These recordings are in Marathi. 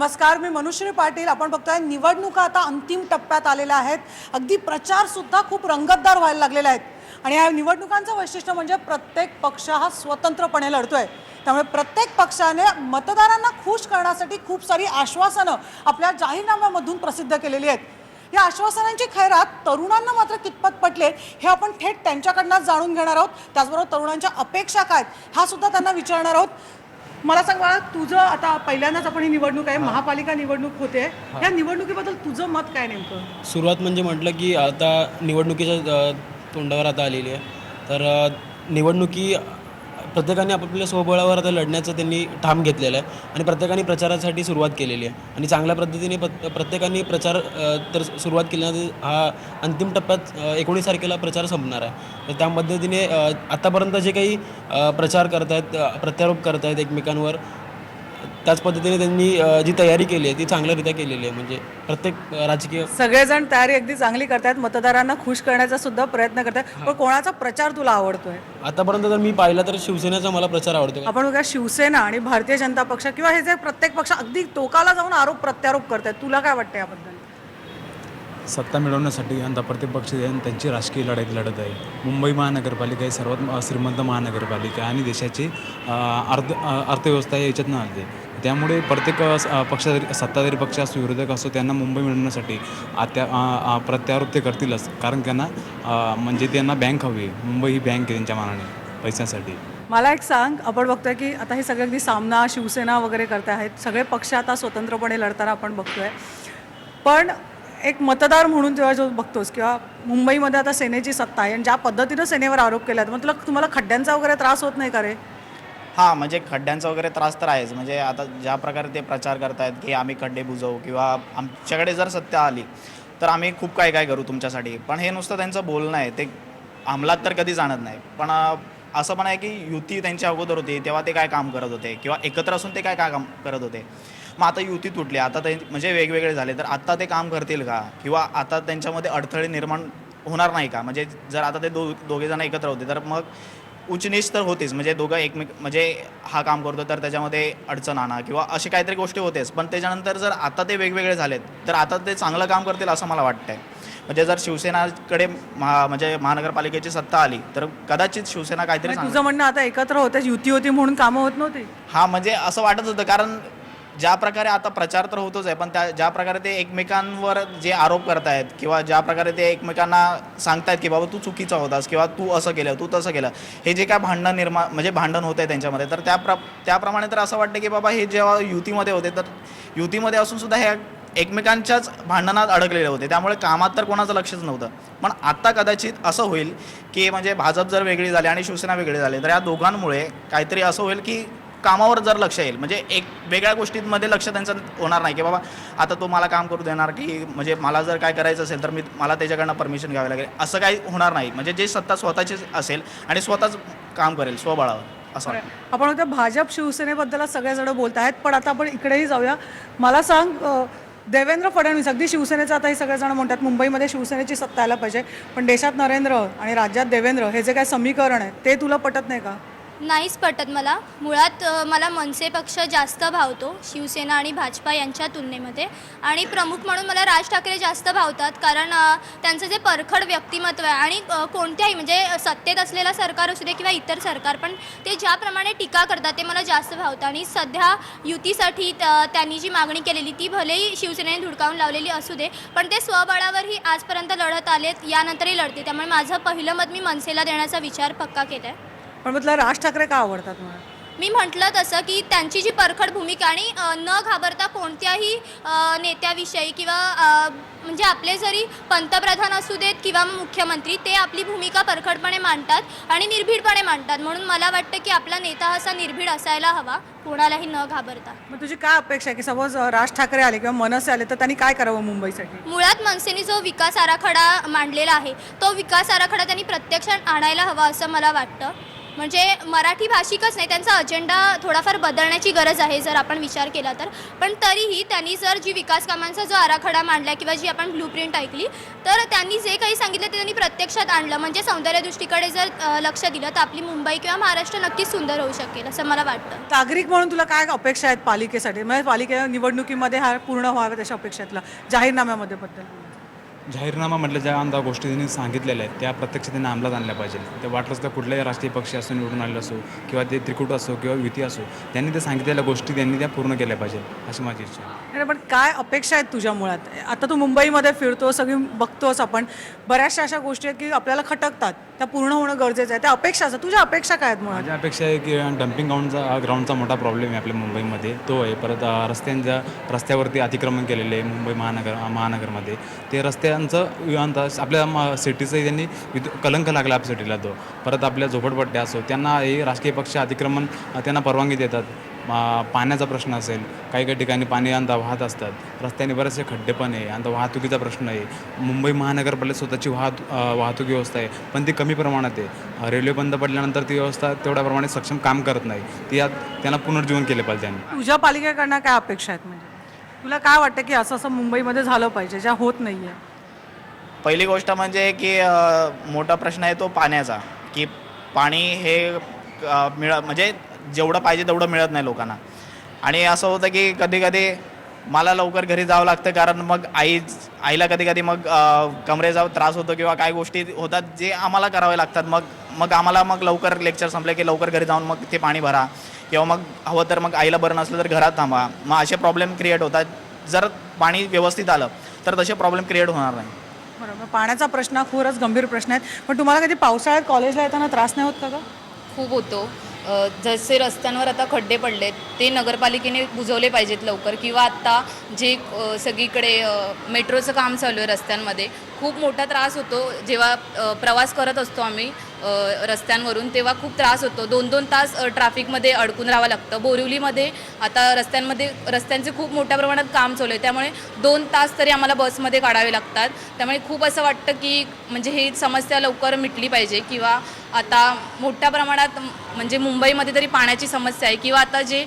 नमस्कार मी मनुश्री पाटील. आपण बघतोय निवडणुका आता अंतिम टप्प्यात आलेल्या आहेत. अगदी प्रचार सुद्धा खूप रंगतदार व्हायला लागलेले आहेत. आणि या निवडणुकांचं वैशिष्ट्य म्हणजे प्रत्येक पक्ष हा स्वतंत्रपणे लढतोय. त्यामुळे प्रत्येक पक्षाने मतदारांना खुश करण्यासाठी खूप सारी आश्वासनं आपल्या जाहीरनाम्यामधून प्रसिद्ध केलेली आहेत. या आश्वासनांची खैरात तरुणांना मात्र कितपत पटले हे आपण थेट त्यांच्याकडनं जाणून घेणार आहोत. त्याचबरोबर तरुणांच्या अपेक्षा काय आहेत हा सुद्धा त्यांना विचारणार आहोत. मला सांग बाळा तुझं आता पहिल्यांदाच आपण ही निवडणूक आहे महापालिका निवडणूक होते. या निवडणुकीबद्दल तुझं मत काय नेमकं? सुरुवात म्हणजे म्हटलं की आता निवडणुकीच्या अ, तोंडावर आता आलेली आहे. तर अ, निवडणुकी प्रत्येकाने आपापल्या स्वबळावर आता लढण्याचं त्यांनी ठाम घेतलेलं आहे आणि प्रत्येकाने प्रचारासाठी सुरुवात केलेली आहे. आणि चांगल्या पद्धतीने प्रत्येकाने प्रचार तर सुरुवात केल्यानंतर हा अंतिम टप्प्यात एकोणीस तारखेला प्रचार संपणार आहे. तर त्या पद्धतीने आत्तापर्यंत जे काही प्रचार करत आहेत प्रत्यारोप करत आहेत एकमेकांवर त्याच पद्धतीने त्यांनी जी तयारी केली आहे ती चांगल्यारीत्या केलेली आहे. म्हणजे प्रत्येक राजकीय सगळेजण तयारी अगदी चांगली करतायत. मतदारांना खुश करण्याचा सुद्धा प्रयत्न करतात पण कोणाचा प्रचार तुला आवडतोय? आतापर्यंत जर मी पाहिलं तर शिवसेनेचा मला प्रचार आवडतो आपण बघा शिवसेना आणि भारतीय जनता पक्ष किंवा हे जे प्रत्येक पक्ष अगदी टोकाला जाऊन आरोप प्रत्यारोप करतायत. तुला काय वाटतं याबद्दल? सत्ता मिळवण्यासाठी आता प्रत्येक पक्ष त्यांची राजकीय लढाई लढत आहे. मुंबई महानगरपालिका ही सर्वात श्रीमंत महानगरपालिका आणि देशाची अर्थ अर्थव्यवस्था याच्यातनं आली त्यामुळे प्रत्येक स- पक्ष सत्ताधारी पक्ष असो विरोधक असो त्यांना मुंबई मिळवण्यासाठी आत्या प्रत्यारोप ते करतीलच. कारण त्यांना म्हणजे त्यांना बँक हवी आहे. मुंबई ही बँक आहे त्यांच्या मानाने पैशांसाठी. मला एक सांग. आपण बघतोय की आता हे सगळे अगदी सामना शिवसेना वगैरे करत आहेत सगळे पक्ष आता स्वतंत्रपणे लढताना आपण बघतोय. पण एक मतदार म्हणून जेव्हा जो बघतोस किंवा मुंबईमध्ये आता सेनेची सत्ता आहे आणि ज्या पद्धतीनं सेनेवर आरोप केला मग तुला तुम्हाला खड्ड्यांचा वगैरे त्रास होत नाही का रे? हां म्हणजे खड्ड्यांचा वगैरे त्रास तर आहेच. म्हणजे आता ज्या प्रकारे ते प्रचार करतायत की आम्ही खड्डे बुजवू किंवा आमच्याकडे जर सत्ता आली तर आम्ही खूप काय काय करू तुमच्यासाठी. पण हे नुसतं त्यांचं बोलणं आहे. ते अंमलात तर कधी जाणत नाही. पण असं पण आहे की युती त्यांच्या अगोदर होती तेव्हा ते काय काम करत होते किंवा एकत्र असून ते काय काय काम करत होते. मग आता युती तुटली. आता ते म्हणजे वेगवेगळे झाले. तर आत्ता ते काम करतील का? किंवा आता त्यांच्यामध्ये अडथळे निर्माण होणार नाही का? म्हणजे जर आता ते दो दोघे जण एकत्र होते तर मग उच्चनीच तर होतेच. म्हणजे दोघं एकमेक म्हणजे हा काम करतो तर त्याच्यामध्ये अडचण आणा किंवा अशी काहीतरी गोष्टी होतेच. पण त्याच्यानंतर जर आता ते वेगवेगळे झालेत तर आता ते चांगलं काम करतील असं मला वाटतंय. म्हणजे जर शिवसेनाकडे महा म्हणजे महानगरपालिकेची सत्ता आली तर कदाचित शिवसेना काहीतरी तुझं म्हणणं आता एकत्र होते युती होती म्हणून कामं होत नव्हती. हा म्हणजे असं वाटत होतं कारण ज्या प्रकारे आता प्रचार तर होतोच आहे पण त्या ज्या प्रकारे ते एकमेकांवर जे आरोप करतायत किंवा ज्या प्रकारे ते एकमेकांना सांगतायत की बाबा तू चुकीचा होतास किंवा तू असं केलं तू तसं केलं हे जे काय भांडण निर्माण म्हणजे भांडण होत आहे त्यांच्यामध्ये तर त्या प्र त्याप्रमाणे तर असं वाटतं की बाबा हे जेव्हा युतीमध्ये होते तर युतीमध्ये असून सुद्धा एकमेकांच्याच भांडणात अडकलेले होते त्यामुळे कामात तर कोणाचं लक्षच नव्हतं. पण आत्ता कदाचित असं होईल की म्हणजे भाजप जर वेगळी झाली आणि शिवसेना वेगळी झाली तर या दोघांमुळे काहीतरी असं होईल की कामावर जर लक्ष येईल म्हणजे एक वेगळ्या गोष्टींमध्ये लक्ष त्यांचं होणार नाही की बाबा आता तो मला काम करू देणार की म्हणजे मला जर काय करायचं असेल तर मी मला त्याच्याकडनं परमिशन घ्यावी लागेल असं काही होणार नाही. म्हणजे जे सत्ता स्वतःची असेल आणि स्वतःच काम करेल स्वबळावर असं आपण होत्या भाजप शिवसेनेबद्दल सगळेजण बोलत आहेत पण आता आपण इकडेही जाऊया. मला सांग देवेंद्र फडणवीस अगदी शिवसेनेचं आता हे सगळेजण म्हणतात मुंबईमध्ये शिवसेनेची सत्ता यायला पाहिजे पण देशात नरेंद्र आणि राज्यात देवेंद्र हे जे काय समीकरण आहे ते तुला पटत नाही का? नाहीच पटत मला. मुळात मला मनसे पक्ष जास्त भावतो शिवसेना आणि भाजपा यांच्या तुलनेमध्ये. आणि प्रमुख म्हणून मला राज ठाकरे जास्त भावतात कारण त्यांचं जे परखड व्यक्तिमत्व आहे आणि कोणत्याही म्हणजे सत्तेत असलेला सरकार असू दे किंवा इतर सरकार पण ते ज्याप्रमाणे टीका करतात ते मला जास्त भावतं. आणि सध्या युतीसाठी त- त्यांनी जी मागणी केलेली ती भलेही शिवसेनेने धुडकावून लावलेली असू दे पण ते स्वबळावरही आजपर्यंत लढत आलेत यानंतरही लढते त्यामुळे माझं पहिलं मत मी मनसेला देण्याचा विचार पक्का केला आहे पण म्हटलं राज ठाकरे का आवडतात मला मी म्हटलं तसं की त्यांची जी परखड भूमिका आणि अ, न घाबरता कोणत्याही अ, नेत्याविषयी किंवा अ, म्हणजे आपले जरी पंतप्रधान असू देत किंवा मग मुख्यमंत्री ते आपली भूमिका परखडपणे मांडतात आणि निर्भीडपणे मांडतात. म्हणून मला वाटतं की आपला नेता असा निर्भीड असायला हवा कोणालाही न घाबरता. मग तुझी काय अपेक्षा आहे की सपोज राज ठाकरे आले किंवा मनसे आले तर त्यांनी काय करावं मुंबईसाठी? मुळात मनसेने जो विकास आराखडा मांडलेला आहे तो विकास आराखडा त्यांनी प्रत्यक्षात आणायला हवा असं मला वाटतं. म्हणजे मराठी भाषिकच नाही त्यांचा अजेंडा थोडाफार बदलण्याची गरज आहे जर आपण विचार केला तर. पण तरीही त्यांनी जर जी विकास कामांचा जो आराखडा मांडला किंवा जी आपण ब्लूप्रिंट ऐकली तर त्यांनी जे काही सांगितलं ते त्यांनी प्रत्यक्षात आणलं. म्हणजे सौंदर्यदृष्टीकडे जर लक्ष दिलं तर आपली मुंबई किंवा महाराष्ट्र नक्कीच सुंदर होऊ शकेल असं मला वाटतं. नागरिक म्हणून तुला काय अपेक्षा आहेत पालिकेसाठी? म्हणजे पालिके निवडणुकीमध्ये हा पूर्ण व्हाव्या त्याच्या अपेक्षा आहेत जाहीरनाम्यामध्ये बद्दल. जाहीरनामा म्हटलं ज्या अंदा गोष्टी त्यांनी सांगितलेल्या आहेत त्या प्रत्यक्ष त्यांनी अंमलात आणल्या पाहिजे ते वाटलंच तर कुठल्याही राष्ट्रीय पक्ष असो निवडून आलेलं असो किंवा ते त्रिकूट असो किंवा युती असो त्यांनी ते सांगितलेल्या गोष्टी त्यांनी त्या पूर्ण केल्या पाहिजे अशी माझी इच्छा आहे. पण काय अपेक्षा आहेत तुझ्या मुळात? आता तू मुंबईमध्ये फिरतो सगळी बघतोस आपण बऱ्याचशा अशा गोष्टी आहेत की आपल्याला खटकतात त्या पूर्ण होणं गरजेचं आहे. त्या अपेक्षा असतात. तुझ्या अपेक्षा काय आहेत माझ्या अपेक्षा आहे की डम्पिंग ग्राउंडचा ग्राउंडचा मोठा प्रॉब्लेम आहे आपल्या मुंबईमध्ये. तो आहे परत रस्त्यांच्या रस्त्यावरती अतिक्रमण केलेले आहे मुंबई महानगर महानगरमध्ये. ते त्यांचं विमानतळ आपल्या म सिटीचं त्यांनी विद- कलंक लागला आपल्या सिटीला तो. परत आपल्या झोपडपट्ट्या असो त्यांना हे राजकीय पक्ष अतिक्रमण त्यांना परवानगी देतात. पाण्याचा प्रश्न असेल काही काही ठिकाणी पाणी अंदा वाहत असतात. रस्त्याने बरेचसे खड्डे पण आहे अंदा वाहतुकीचा प्रश्न आहे. मुंबई महानगरपालिका स्वतःची वाहतू वाहतूक व्यवस्था आहे पण ती कमी प्रमाणात आहे. रेल्वे बंद पडल्यानंतर ती व्यवस्था तेवढ्या प्रमाणे सक्षम काम करत नाही. ती यात त्यांना पुनर्जीवन केले पाहिजे त्यांनी. तुझ्या पालिकेकडनं काय अपेक्षा आहेत म्हणजे? तुला काय वाटतं की असं असं मुंबईमध्ये झालं पाहिजे ज्या होत नाही आहे पहिली गोष्ट म्हणजे की मोठा प्रश्न आहे तो पाण्याचा की पाणी हे मिळ म्हणजे जेवढं पाहिजे तेवढं मिळत नाही लोकांना. आणि असं होतं की कधी कधी मला लवकर घरी जावं लागतं कारण मग आई आईला कधी कधी मग कमरेचा त्रास होतो किंवा काही गोष्टी होतात जे आम्हाला करावे लागतात. मग मग आम्हाला मग लवकर लेक्चर संपले की लवकर घरी जाऊन मग ते पाणी भरा किंवा मग हवं तर मग आईला बरं नसलं तर घरात थांबा. मग असे प्रॉब्लेम क्रिएट होतात. जर पाणी व्यवस्थित आलं तर तसे प्रॉब्लेम क्रिएट होणार नाही. बरोबर. पाण्याचा प्रश्न खूपच गंभीर प्रश्न आहे. पण तुम्हाला कधी पावसाळ्यात कॉलेजला येताना त्रास नाही होत का खूप होतो. जसे रस्त्यांवर आता खड्डे पडलेत ते नगरपालिकेने बुजवले पाहिजेत लवकर. किंवा आत्ता जे सगळीकडे मेट्रोचं काम चालू आहे रस्त्यांमध्ये खूप मोठा त्रास होतो. जेव्हा प्रवास करत असतो आम्ही रस्त्यांवरून तेव्हा खूप त्रास होतो. दोन दोन तास ट्रॅफिकमध्ये अडकून राहावं लागतं. बोरिवलीमध्ये आता रस्त्यांमध्ये रस्त्यांचे खूप मोठ्या प्रमाणात काम चालू आहे. त्यामुळे दोन तास तरी आम्हाला बसमध्ये काढावे लागतात. त्यामुळे खूप असं वाटतं की म्हणजे ही समस्या लवकर मिटली पाहिजे. किंवा आता मोठ्या प्रमाणात म्हणजे मुंबईमध्ये तरी पाण्याची समस्या आहे. किंवा आता जे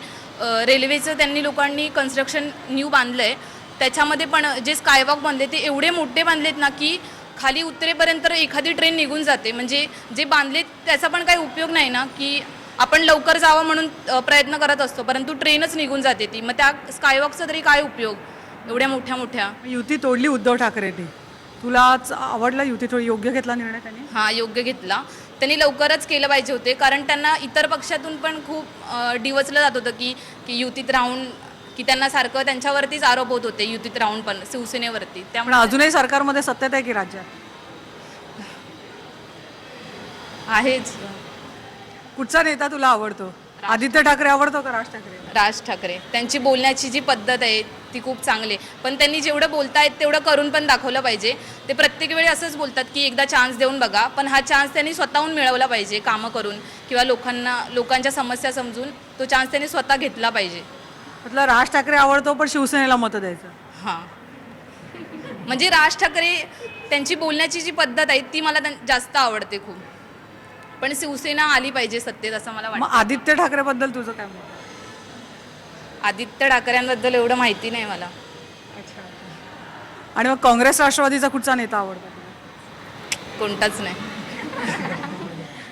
रेल्वेचं त्यांनी लोकांनी कन्स्ट्रक्शन न्यू बांधलं आहे त्याच्यामध्ये पण जे स्कायवॉक बांधले ते एवढे मोठे बांधलेत ना की खाली उतरेपर्यंत एखादी ट्रेन निघून जाते. म्हणजे जे बांधलेत त्याचा पण काही उपयोग नाही ना की आपण लवकर जावं म्हणून प्रयत्न करत असतो. परंतु ट्रेनच निघून जाते ती. मग त्या स्कायवॉकचा तरी काय उपयोग? एवढ्या मोठ्या मोठ्या. युती तोडली उद्धव ठाकरेंनी. तुलाच आवडला युती? थोडी योग्य घेतला निर्णय त्यांनी? हा योग्य घेतला. त्यांनी लवकरच केलं पाहिजे होते कारण त्यांना इतर पक्षातून पण खूप अ, डिवचलं जात होतं की की युतीत राहून की त्यांना सारखं त्यांच्यावरतीच आरोप होत होते युतीत राहून पण शिवसेनेवरती. पण त्यामुळे अजूनही सरकारमध्ये सत्तेत आहे की राज्यात? आहेच. कुठचा नेता तुला आवडतो? आदित्य ठाकरे आवडतो का राज ठाकरे? राज ठाकरे. त्यांची बोलण्याची जी पद्धत आहे ती खूप चांगली आहे. पण त्यांनी जेवढं बोलतायत तेवढं करून पण दाखवलं पाहिजे. ते प्रत्येक वेळी असंच बोलतात की एकदा चान्स देऊन बघा. पण हा चान्स त्यांनी स्वतःहून मिळवला पाहिजे कामं करून किंवा लोकांना लोकांच्या समस्या समजून तो चान्स त्यांनी स्वतः घेतला पाहिजे. म्हटलं राज ठाकरे आवडतो पण शिवसेनेला मतं द्यायचं. हां. म्हणजे राज ठाकरे त्यांची बोलण्याची जी पद्धत आहे ती मला त्यां- जास्त आवडते खूप. पण शिवसेना आली पाहिजे सत्तेत असं मला मग वाटतं. आदित्य ठाकरेबद्दल तुझं काय मत? आदित्य ठाकरेंबद्दल एवढं माहिती नाही मला. आणि मग काँग्रेस राष्ट्रवादीचा कुठचा नेता आवडतो? तुला? कोणताच नाही.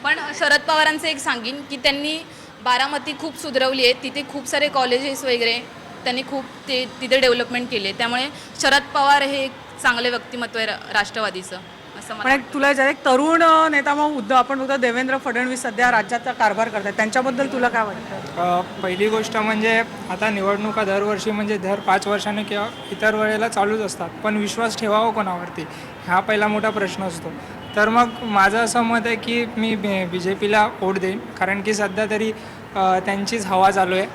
पण शरद पवारांचं एक सांगीन की त्यांनी बारामती खूप सुधरवली आहे. तिथे खूप सारे कॉलेजेस वगैरे त्यांनी खूप ते तिथे डेव्हलपमेंट केले. त्यामुळे शरद पवार हे एक चांगले व्यक्तिमत्व आहे रा- राष्ट्रवादीचं. असं मला पण एक तुला ज्या एक तरुण नेता मग उद्धव आपण बघतो देवेंद्र फडणवीस सध्या राज्याचा कारभार करतात त्यांच्याबद्दल तुला काय वाटतं? अ, पहिली गोष्ट म्हणजे आता निवडणुका दरवर्षी म्हणजे दर पाच वर्षाने किंवा इतर वेळेला चालूच असतात. पण विश्वास ठेवावा कोणावरती? हा पहिला मोठा प्रश्न असतो. तर मग माझं असं मत आहे की मी बी जे पीला वोट देईन. कारण की सध्या तरी अ, त्यांचीच हवा चालू आहे.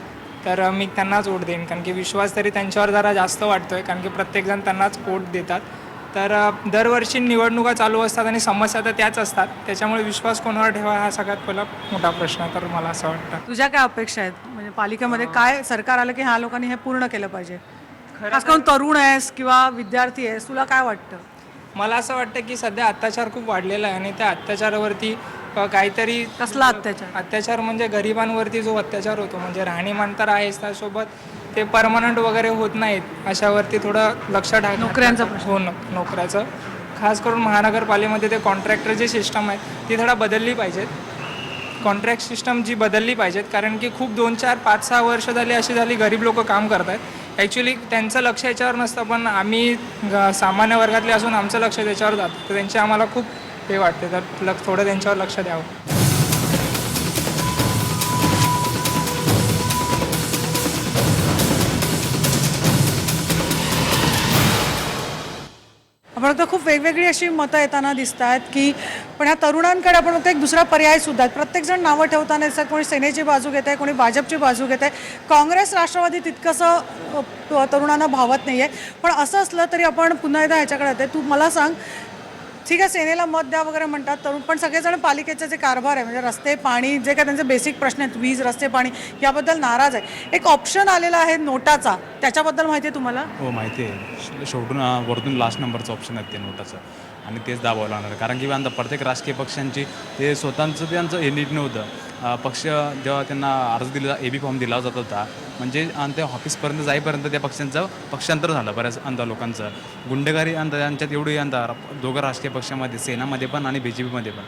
तर मी त्यांनाच वोट देईन. कारण की विश्वास तरी त्यांच्यावर जरा जास्त वाटतो आहे कारण की प्रत्येकजण त्यांनाच वोट देतात. तर दरवर्षी निवडणुका चालू असतात आणि समस्या तर त्याच असतात. त्याच्यामुळे विश्वास कोणावर ठेवा हा सगळ्यात पहिला मोठा प्रश्न आहे, तर मला असं वाटतं. तुझ्या काय अपेक्षा आहेत? म्हणजे पालिकेमध्ये काय सरकार आलं की ह्या लोकांनी हे पूर्ण केलं पाहिजे? खास करून तरुण आहेस किंवा विद्यार्थी आहेस तुला काय वाटतं? मला असं वाटतं की सध्या अत्याचार खूप वाढलेला आहे आणि त्या अत्याचारावरती काहीतरी कसला अत्याचार? अत्याचार म्हणजे गरिबांवरती जो अत्याचार होतो म्हणजे राहणीमान तर आहेच त्यासोबत. ते परमनंट वगैरे होत नाहीत अशावरती थोडं लक्ष टाक नोकऱ्यांचा हो नोकऱ्याचं. खास करून महानगरपालिकेमध्ये ते कॉन्ट्रॅक्टर जी सिस्टम आहे ती थोडा बदलली पाहिजेत. कॉन्ट्रॅक्ट सिस्टम जी बदलली पाहिजेत कारण की खूप दोन चार पाच सहा वर्ष झाली अशी झाली गरीब लोक काम करत आहेत ॲक्च्युली त्यांचं लक्ष याच्यावर नसतं पण आम्ही सामान्य वर्गातले असून आमचं लक्ष त्याच्यावर जातं. तर त्यांचे आम्हाला खूप हे वाटते तर लक्ष थोडं त्यांच्यावर लक्ष द्यावं. आपण तर खूप वेगवेगळी अशी मतं येताना दिसत आहेत की पण ह्या तरुणांकडे आपण बघतो एक दुसरा पर्याय सुद्धा आहे. प्रत्येकजण नावं ठेवताना दिसतात कोणी सेनेची बाजू घेत आहे कोणी भाजपची बाजू घेत आहे. काँग्रेस राष्ट्रवादी तितकंसं तरुणांना भावत नाही आहे पण असं असलं तरी आपण पुन्हा एकदा ह्याच्याकडे येते तू मला सांग ठीक आहे सेनेला मत द्या वगैरे म्हणतात तरुण पण सगळेजण पालिकेचे जे कारभार आहे म्हणजे रस्ते पाणी जे काय त्यांचे बेसिक प्रश्न आहेत वीज रस्ते पाणी याबद्दल नाराज आहे. एक ऑप्शन आलेला आहे नोटाचा. त्याच्याबद्दल माहिती आहे तुम्हाला? हो माहिती आहे. शेवटून वरतून लास्ट नंबरचं ऑप्शन आहे ते नोटाचं. आणि तेच दाबावं लागणार. कारण की आता प्रत्येक राजकीय पक्षांची ते स्वतःचं त्यांचं हे नीट नव्हतं. पक्ष जेव्हा त्यांना अर्ज दिला ए बी फॉर्म दिला जात होता. म्हणजे आणि त्या ऑफिसपर्यंत जाईपर्यंत त्या पक्षांचं पक्षांतर झालं बऱ्याच अंदा लोकांचं. गुंडेगारी अंदा यांच्यात एवढी अंदा दोघं राजकीय पक्षामध्ये सेनामध्ये पण आणि बी जे पीमध्ये पण.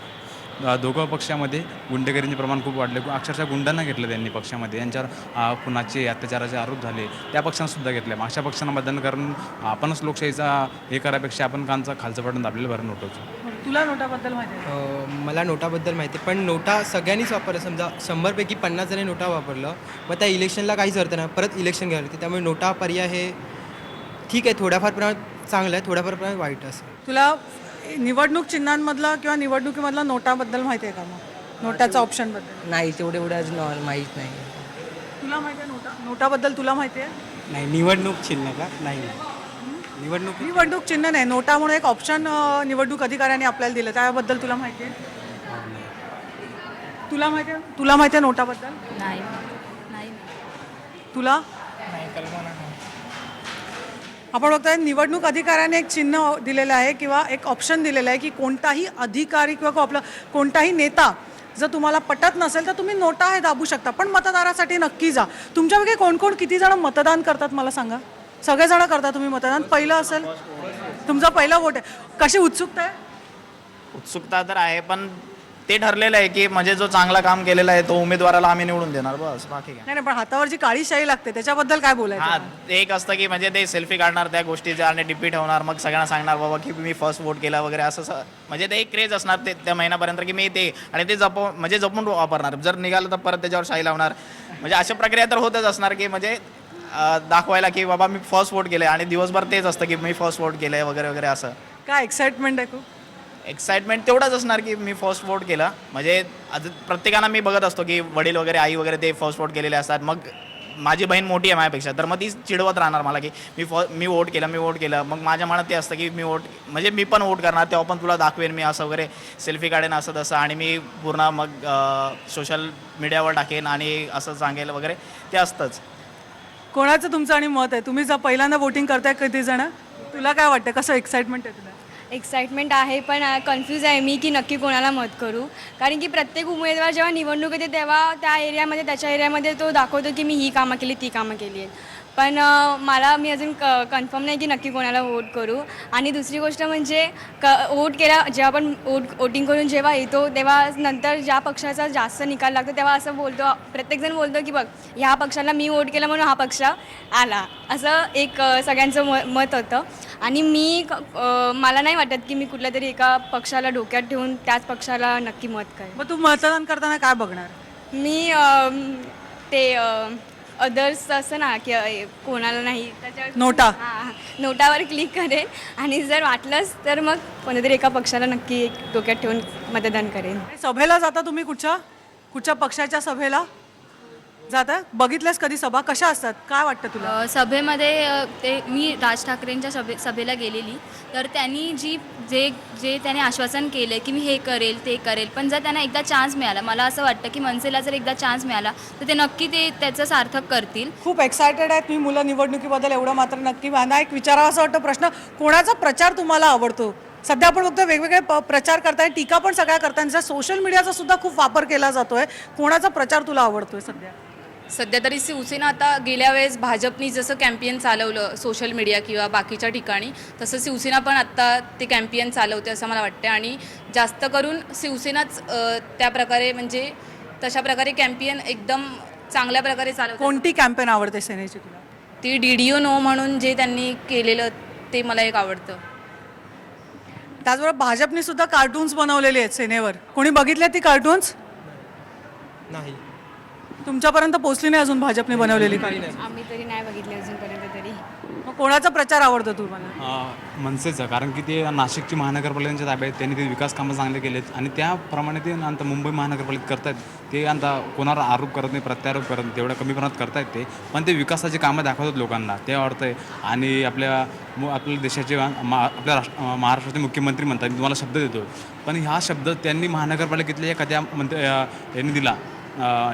दोघं पक्षामध्ये गुंडेगिरीचे प्रमाण खूप वाढले. अक्षरशः गुंडांना घेतलं त्यांनी पक्षामध्ये. यांच्यावर अ, खुनाचे अत्याचाराचे आरोप झाले. त्या पक्षांना घेतले. मग अशा पक्षांना मतदान करून आपणच लोकशाहीचा हे करापेक्षा आपण कांचा खालचं पडून आपल्याला भरून उठवतो तुला नोटाबद्दल माहिती मला नोटाबद्दल माहिती आहे. पण नोटा सगळ्यांनीच वापरलं समजा शंभरपैकी पन्नास जणी नोटा वापरलं. मग त्या इलेक्शनला काहीच अर्थ नाही. परत इलेक्शन घ्यावं लागते त्यामुळे नोटा पर्याय हे ठीक आहे. थोड्याफार प्रमाणात चांगलं आहे. थोड्याफार प्रमाणात वाईट असं. तुला निवडणूक चिन्हांमधलं किंवा निवडणुकीमधलं नोटाबद्दल माहिती आहे का मग? नोटाचा ऑप्शनबद्दल नाही तेवढे एवढं अजून माहीत नाही. तुला माहिती आहे नोटा? नोटाबद्दल तुला माहिती आहे? नाही निवडणूक चिन्ह का? नाही निवडणूक निवडणूक चिन्ह नाही. नोटा म्हणून एक ऑप्शन निवडणूक अधिकाऱ्यांनी आपल्याला दिलं. त्याबद्दल तुला माहिती आहे? तुला माहिती आहे? तुला माहिती आहे नोटाबद्दल? नाही नाही तुला? नाही कल्पना नाही आपण बघतोय निवडणूक अधिकाऱ्याने एक चिन्ह दिलेलं आहे किंवा एक ऑप्शन दिलेलं आहे की कोणताही अधिकारी किंवा को- आपला कोणताही नेता जर तुम्हाला पटत नसेल तर तुम्ही नोटा हे दाबू शकता. पण मतदारासाठी नक्की जा. तुमच्यापैकी कोण कोण किती जण मतदान करतात मला सांगा? सगळेजण करता तुम्ही मतदान? पहिलं असेल? तुमचा पहिला वोट आहे. कशी उत्सुकता आहे? उत्सुकता तर आहे पण ते ठरलेलं आहे की म्हणजे जो चांगला काम केलेला आहे तो उमेदवाराला आम्ही निवडून देणार. बस बाकी काय. नाही नाही पण हातावर जी काळी शाई लागते त्याच्याबद्दल काय बोलायचं? हा ते एक असतं की म्हणजे ते सेल्फी काढणार त्या गोष्टीच्या आणि डिपी ठेवणार मग सगळ्यांना सांगणार बाबा की मी फर्स्ट वोट केला वगैरे असं स- म्हणजे ते एक क्रेज असणार ते त्या महिन्यापर्यंत की मी ते आणि ते जप म्हणजे जपून वापरणार. जर निघालं तर परत त्याच्यावर शाई लावणार. म्हणजे अशा प्रक्रिया तर होतच असणार की म्हणजे अं, दाखवायला की बाबा मी फर्स्ट वोट केलं आणि दिवसभर तेच असतं की मी फर्स्ट वोट केलं वगैरे वगैरे असं. काय एक्साइटमेंट आहे खूप? एक्साइटमेंट तेवढंच असणार की मी फर्स्ट वोट केलं. म्हणजे आता प्रत्येकाला मी बघत असतो की वडील वगैरे आई वगैरे ते फर्स्ट वोट केलेले असतात. मग माझी बहीण मोठी आहे माझ्यापेक्षा तर मग ती चिडवत राहणार मला की मी फ मी वोट केलं मी वोट केलं. मग माझ्या मनात ते असतं की मी वोट म्हणजे मी पण वोट करणार तेव्हा पण तुला दाखवेन मी असं वगैरे सेल्फी काढेन असं तसं. आणि मी पूर्ण मग सोशल मीडियावर टाकेन आणि असं सांगेल वगैरे. ते असतंच. कोणाचं तुमचं आणि मत आहे? तुम्ही जर पहिल्यांदा वोटिंग करताय किती जण तुला काय वाटतं? कसं एक्साइटमेंट आहे तुला? एक्साइटमेंट आहे पण कन्फ्यूज आहे मी की नक्की कोणाला मत करू. कारण की प्रत्येक उमेदवार जेव्हा निवडणूक येते तेव्हा त्या एरियामध्ये त्याच्या एरियामध्ये तो दाखवतो की मी ही कामं केली ती कामं केली आहेत. पण मला मी अजून क कन्फर्म नाही की नक्की कोणाला वोट करू. आणि दुसरी गोष्ट म्हणजे क वोट केला जेव्हा आपण वोट वोटिंग करून जेव्हा येतो तेव्हा नंतर ज्या पक्षाचा जास्त निकाल लागतो तेव्हा असं बोलतो प्रत्येकजण बोलतो की बघ ह्या पक्षाला मी वोट केलं म्हणून हा पक्ष आला. असं एक सगळ्यांचं म मत होतं. आणि मी मला नाही वाटत की मी कुठल्या तरी एका पक्षाला डोक्यात ठेवून त्याच पक्षाला नक्की मत करेन. मग तू मतदान करताना काय बघणार? मी ते अदर्स असं ना की अ, कोणाला नाही. त्याच्यावर नोटा. हां नोटावर क्लिक करेन. आणि जर वाटलंच तर मग कोणत्यातरी एका पक्षाला नक्की डोक्यात ठेवून मतदान करेन. सभेला जाता तुम्ही कुठच्या? कुठच्या पक्षाच्या सभेला? जाता? बघितल्यास कधी सभा? कशा असतात? काय वाटतं तुला? अ, सभेमध्ये अ, ते मी राज ठाकरेंच्या सभे सभेला गेलेली. तर त्यांनी जी जे जे त्याने आश्वासन केलं की मी हे करेल ते करेल पण जर त्यांना एकदा चान्स मिळाला मला असं वाटतं की मनसेला जर एकदा चान्स मिळाला तर ते नक्की ते त्याचं सार्थक करतील. खूप एक्सायटेड आहेत मी मुलं निवडणुकीबद्दल एवढं मात्र नक्की. मला एक विचारावा असं वाटतं प्रश्न कोणाचा प्रचार तुम्हाला आवडतो? सध्या आपण बघतो वेगवेगळे प प्रचार करताय टीका पण सगळ्या करताय सोशल मीडियाचा सुद्धा खूप वापर केला जातोय कोणाचा प्रचार तुला आवडतोय सध्या? सध्या तरी शिवसेना आता गेल्या वेळेस भाजपनी जसं कॅम्पियन चालवलं सोशल मीडिया किंवा बाकीच्या ठिकाणी तसं शिवसेना पण आत्ता ते कॅम्पियन चालवते असं मला वाटतं आणि जास्त करून शिवसेनाच त्या प्रकारे म्हणजे तशा प्रकारे कॅम्पियन एकदम चांगल्या प्रकारे चालवते. कोणती कॅम्पेन आवडते सेनेची तुला? ती डी डी ओ नो म्हणून जे त्यांनी केलेलं ते मला एक आवडतं. त्याचबरोबर भाजपने सुद्धा कार्टून्स बनवलेले आहेत सेनेवर. कोणी बघितले ती कार्टून्स नाही. तुमच्यापर्यंत पोहोचली नाही अजून भाजपने बनवलेली? आम्ही तरी नाही बघितले अजूनपर्यंत तरी. मग कोणाचा प्रचार आवडतो तुम्हाला? अ, मनसेचं कारण की ते नाशिकची महानगरपालिकेच्या ताब्यात आहेत. त्यांनी ते विकास कामं चांगले केलेत. आणि त्याप्रमाणे ते आता मुंबई महानगरपालिका करतायत. ते आता कोणावर आरोप करत नाही प्रत्यारोप करत नाही तेवढ्या कमी प्रमाणात करतायत ते. पण ते विकासाची कामं दाखवतात लोकांना ते आवडतंय. आणि आपल्या मु- आपल्या देशाचे मा आपल्या राष्ट्र अ, महाराष्ट्राचे मुख्यमंत्री म्हणतात मी तुम्हाला शब्द देतो पण हा शब्द त्यांनी महानगरपालिकेतल्या एखाद्या मंत्री अ, यांनी दिला.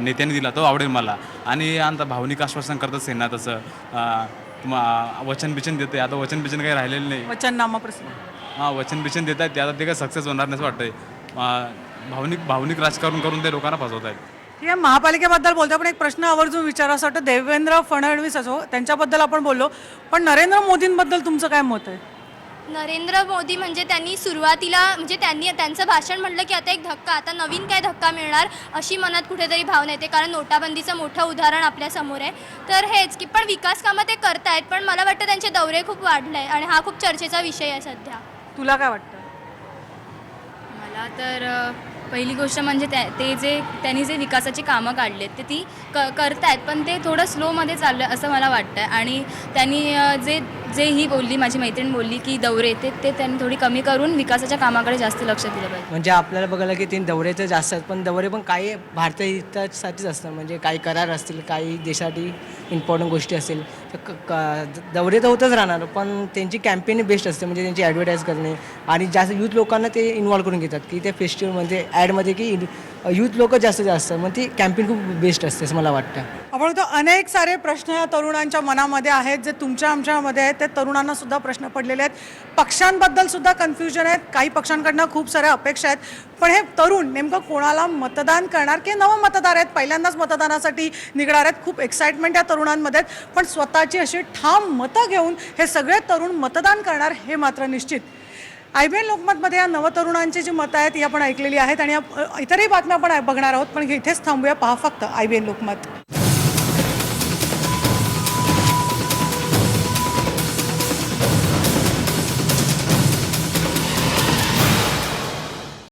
नेत्यांनी दिला तो आवडेल मला. आणि आता भावनिक आश्वासन करतात सेना तसं. अ, तुम- वचन बिचन देते आता वचन बिचन काही राहिलेलं नाही. वचननामा प्रसिद्ध हां वचन बिचन देत आहेत. ते आता ते काय सक्सेस होणार नाही वाटतंय. भावनिक भावनिक राजकारण करून ते लोकांना फसवत आहेत. ठीक आहे महापालिकेबद्दल बोलतो पण एक प्रश्न आवर्जून विचारा असं वाटतं देवेंद्र फडणवीस असो त्यांच्याबद्दल आपण बोललो. पण नरेंद्र मोदींबद्दल तुमचं काय मत आहे? नरेंद्र मोदी म्हणजे त्यांनी सुरुवातीला म्हणजे त्यांनी त्यांचं भाषण म्हटलं की आता एक धक्का आता नवीन काय धक्का मिळणार अशी मनात कुठेतरी भावना येते. कारण नोटाबंदीचं मोठं उदाहरण आपल्यासमोर आहे. तर हेच की पण विकास कामं ते करतायत पण मला वाटतं त्यांचे दौरे खूप वाढले आहे आणि हा खूप चर्चेचा विषय आहे सध्या. तुला काय वाटतं? मला तर पहिली गोष्ट म्हणजे त्या ते जे त्यांनी जे विकासाची कामं काढलेत ते ती क करतायत पण ते थोडं स्लोमध्ये चाललं असं मला वाटतं आणि त्यांनी जे जे ही बोलली माझी मैत्रीण बोलली की दौरे ते ते त्यांनी थोडी कमी करून विकासाच्या कामाकडे जास्त लक्ष दिलं पाहिजे. म्हणजे आपल्याला बघायला की तीन दौरे तर जास्त आहेत पण दौरे पण काही भारतीय हितासाठीच असतात. म्हणजे काही करार असतील काही देशासाठी इम्पॉर्टंट गोष्टी असतील तर क- क- दौरे तर होतच राहणार पण त्यांची कॅम्पेन बेस्ट असते. म्हणजे त्यांची ॲडव्हर्टाईज करणे आणि जास्त यूथ लोकांना ते इन्व्हॉल्व करून घेतात की ते फेस्टिवलमध्ये ॲडमध्ये की यूथ लोक जास्त जास्त मग ती कॅम्पेन खूप बेस्ट असते असं मला वाटतं. आपण तो अनेक सारे प्रश्न या तरुणांच्या मनामध्ये आहेत जे तुमच्या आमच्यामध्ये आहेत ते तरुणांना सुद्धा प्रश्न पडलेले आहेत. पक्षांबद्दल सुद्धा कन्फ्युजन आहेत. काही पक्षांकडनं खूप साऱ्या अपेक्षा आहेत. पण हे तरुण नेमकं कोणाला मतदान करणार की नवं मतदार आहेत? पहिल्यांदाच मतदानासाठी निघणार आहेत. खूप एक्साइटमेंट या तरुणांमध्ये आहेत. पण स्वतःची अशी ठाम मतं घेऊन हे सगळे तरुण मतदान करणार हे मात्र निश्चित. आय बी एन लोकमतमध्ये या नवतरुणांची जी मतं आहेत ती आपण ऐकलेली आहेत आणि इतरही बातम्या आपण बघणार आहोत पण इथेच थांबूया. पहा फक्त आय बी एन लोकमत.